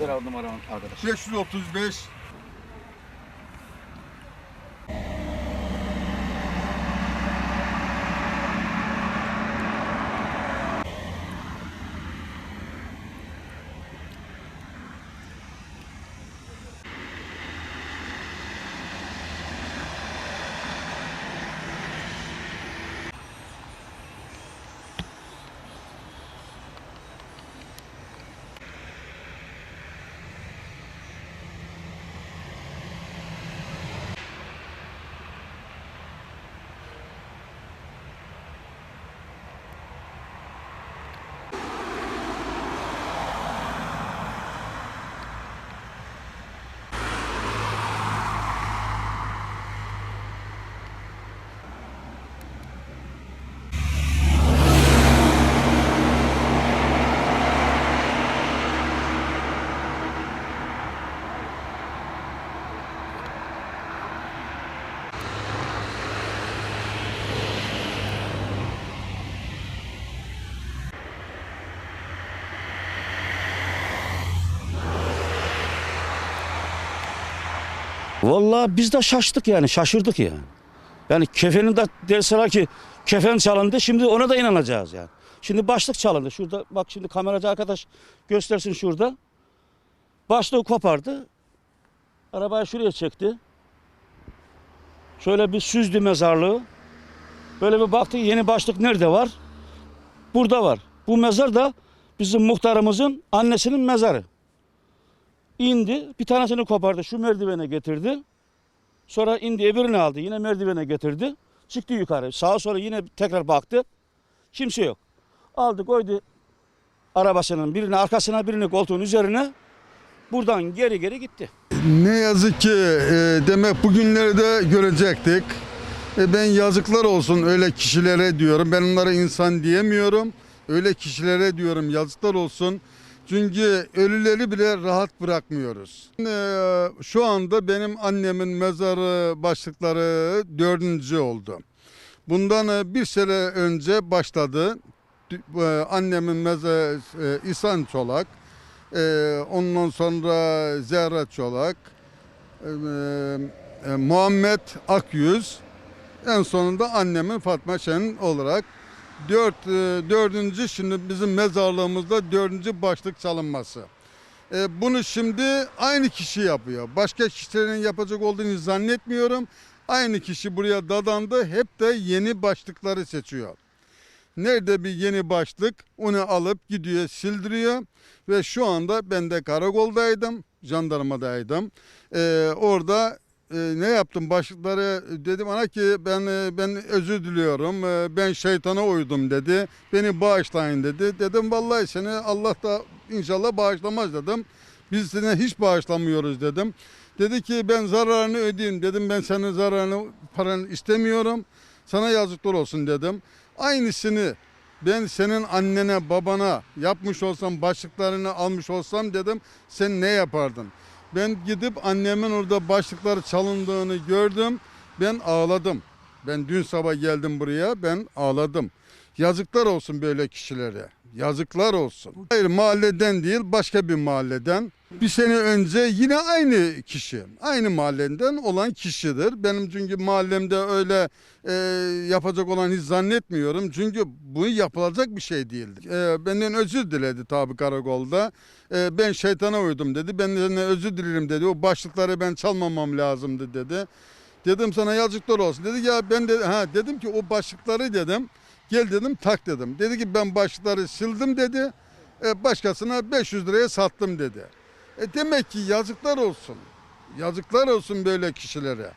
Ver ver arkadaş. 535 Vallahi biz de şaştık yani şaşırdık yani. Yani kefenin de derseler ki kefen çalındı şimdi ona da inanacağız yani. Şimdi başlık çalındı. Şurada bak şimdi kameracı arkadaş göstersin şurada. Başlığı kopardı. Arabayı şuraya çekti. Şöyle bir süzdü mezarlığı. Böyle bir baktı yeni başlık nerede var? Burada var. Bu mezar da bizim muhtarımızın annesinin mezarı. İndi bir tanesini kopardı şu merdivene getirdi. Sonra indi öbürünü aldı yine merdivene getirdi. Çıktı yukarı sağa sola yine tekrar baktı. Kimse yok. Aldı koydu arabasının birini arkasına birini koltuğun üzerine. Buradan geri geri gitti. Ne yazık ki e, demek bugünleri de görecektik. E, ben yazıklar olsun öyle kişilere diyorum. Ben onlara insan diyemiyorum. Öyle kişilere diyorum yazıklar olsun. Çünkü ölüleri bile rahat bırakmıyoruz. E, şu anda benim annemin mezarı başlıkları dördüncü oldu. Bundan e, bir sene önce başladı. E, Annemin mezarı İhsan Çolak. Ondan sonra Zehra Çolak, Muhammed Akyüz, en sonunda annemin Fatma Şen olarak dört, e, dördüncü şimdi bizim mezarlığımızda dördüncü başlık çalınması. E, bunu şimdi aynı kişi yapıyor. Başka kişilerin yapacak olduğunu zannetmiyorum. Aynı kişi buraya dadandı. Hep de yeni başlıkları seçiyor. Nerede bir yeni başlık onu alıp gidiyor sildiriyor ve şu anda ben de karakoldaydım jandarmadaydım Ee, orada e, ne yaptım? Başlıkları dedim ana ki ben e, ben özür diliyorum e, ben şeytana uydum dedi. Beni bağışlayın dedi. Dedim vallahi seni Allah da inşallah bağışlamaz dedim. Biz seni hiç bağışlamıyoruz dedim. Dedi ki ben zararını ödeyeyim dedim. Ben senin zararını paranı istemiyorum. Sana yazıklar olsun dedim. Aynısını ben senin annene babana yapmış olsam başlıklarını almış olsam dedim sen ne yapardın? Ben gidip annemin orada başlıkları çalındığını gördüm. Ben ağladım. Ben dün sabah geldim buraya ben ağladım. Yazıklar olsun böyle kişilere. Yazıklar olsun. Hayır mahalleden değil başka bir mahalleden. Bir sene önce yine aynı kişi. Aynı mahalleden olan kişidir. Benim çünkü mahallemde öyle e, yapacak olan hiç zannetmiyorum. Çünkü bu yapılacak bir şey değildir. E, benden özür diledi tabi karakolda. E, ben şeytana uydum dedi. Ben de özür dilerim dedi. O başlıkları ben çalmamam lazımdı dedi. Dedim sana yazıklar olsun. Dedi ya ben de ha dedim ki o başlıkları dedim. Gel dedim tak dedim. Dedi ki ben başlıkları sildim dedi. E, başkasına 500 liraya sattım dedi. E demek ki yazıklar olsun. Yazıklar olsun böyle kişilere.